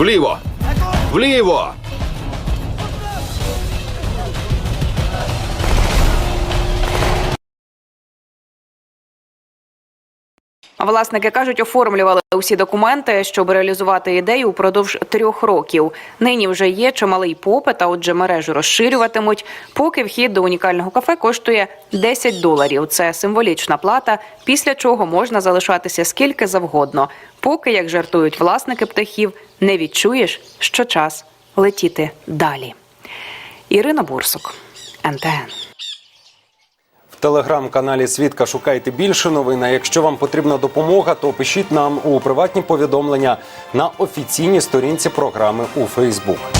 Вліво! Вліво! Власники кажуть, оформлювали усі документи, щоб реалізувати ідею упродовж трьох років. Нині вже є чималий попит, а отже, мережу розширюватимуть. Поки вхід до унікального кафе коштує 10 доларів. Це символічна плата, після чого можна залишатися скільки завгодно. Поки, як жартують власники птахів, не відчуєш, що час летіти далі. Ірина Бурсук, НТН. Телеграм-каналі Свідка шукайте більше новин. А Якщо вам потрібна допомога, то пишіть нам у приватні повідомлення на офіційній сторінці програми у Фейсбук.